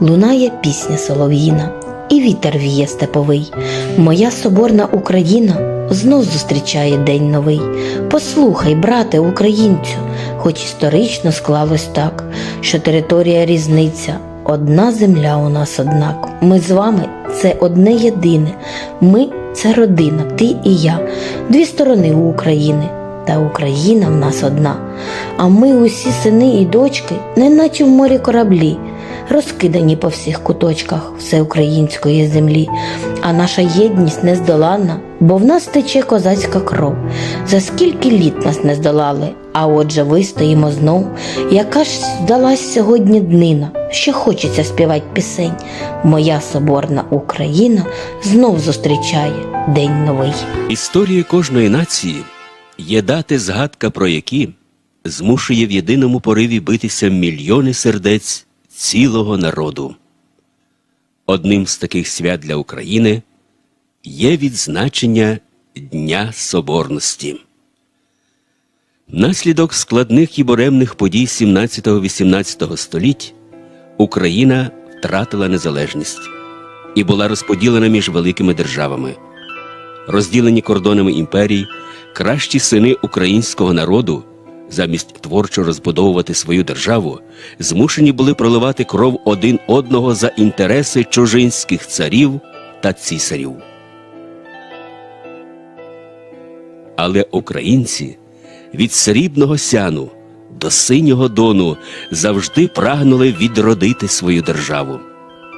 Лунає пісня солов'їна, і вітер віє степовий. Моя соборна Україна знов зустрічає день новий. Послухай, брате, українцю, хоч історично склалось так, що територія різниця, одна земля у нас однак. Ми з вами це одне єдине. Ми це родина, ти і я, дві сторони у України. Та Україна в нас одна. А ми усі сини і дочки, неначе в морі кораблі, розкидані по всіх куточках всеукраїнської землі. А наша єдність нездоланна, бо в нас тече козацька кров. За скільки літ нас не здолали, а отже вистоїмо знов. Яка ж здалась сьогодні днина, що хочеться співати пісень. Моя соборна Україна знов зустрічає день новий. Історія кожної нації є дати згадка про які змушує в єдиному пориві битися мільйони сердець цілого народу. Одним з таких свят для України є відзначення Дня Соборності. Наслідок складних і буремних подій 17-18 століть Україна втратила незалежність і була розподілена між великими державами розділені кордонами імперій, кращі сини українського народу, замість творчо розбудовувати свою державу, змушені були проливати кров один одного за інтереси чужинських царів та цісарів. Але українці від срібного сяну до синього дону завжди прагнули відродити свою державу.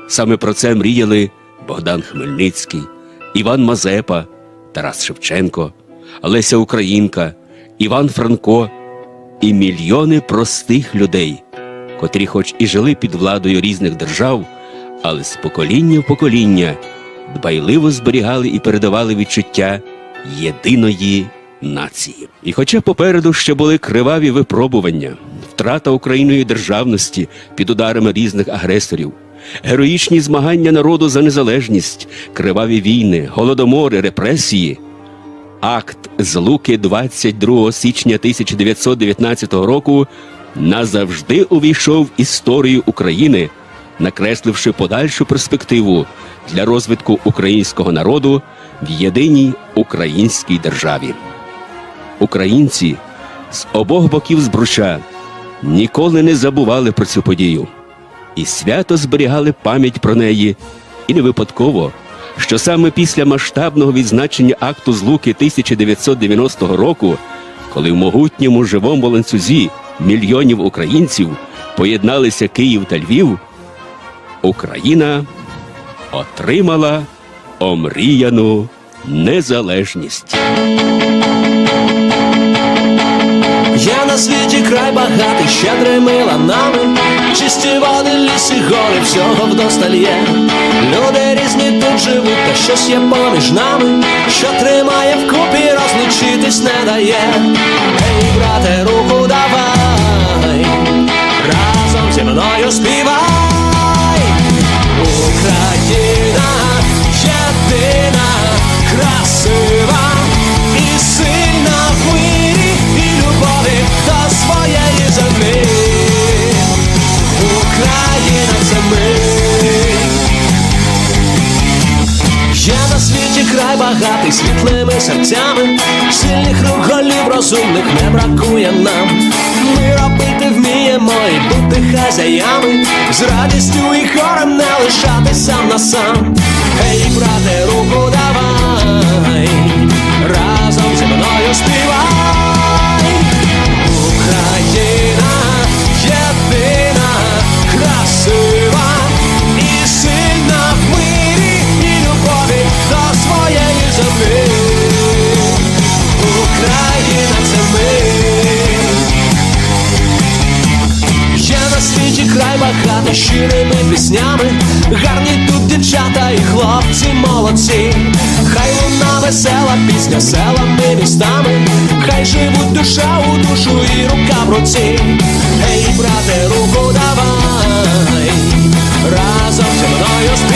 Саме про це мріяли Богдан Хмельницький, Іван Мазепа, Тарас Шевченко, Леся Українка, Іван Франко і мільйони простих людей, котрі, хоч і жили під владою різних держав, але з покоління в покоління дбайливо зберігали і передавали відчуття єдиної нації. І хоча попереду ще були криваві випробування, втрата Україною державності під ударами різних агресорів, героїчні змагання народу за незалежність, криваві війни, голодомори, репресії. Акт з Луки 22 січня 1919 року назавжди увійшов в історію України, накресливши подальшу перспективу для розвитку українського народу в єдиній українській державі. Українці з обох боків збруча ніколи не забували про цю подію і свято зберігали пам'ять про неї, і не випадково, що саме після масштабного відзначення акту Злуки 1990 року, коли в могутньому живому ланцюзі мільйонів українців поєдналися Київ та Львів, Україна отримала омріяну незалежність. Є на світі край багатий, щедрими ланами, чисті води, ліси, гори, всього вдосталь є. Живуть, та щось є поміж нами, що тримає вкупі, розлучитись не дає. Ей, брате, руку багатий світлими серцями, сильних рук розумних не бракує нам. Ми робити вміємо і бути хазяями, з радістю і хором не лишати сам на сам. Гей, брате, піснями, гарні тут дівчата і хлопці молодці, хай луна весела, пісня селами, містами, хай живуть душа у душу і рука в руці. гей, брате, руку давай, разом зі мною.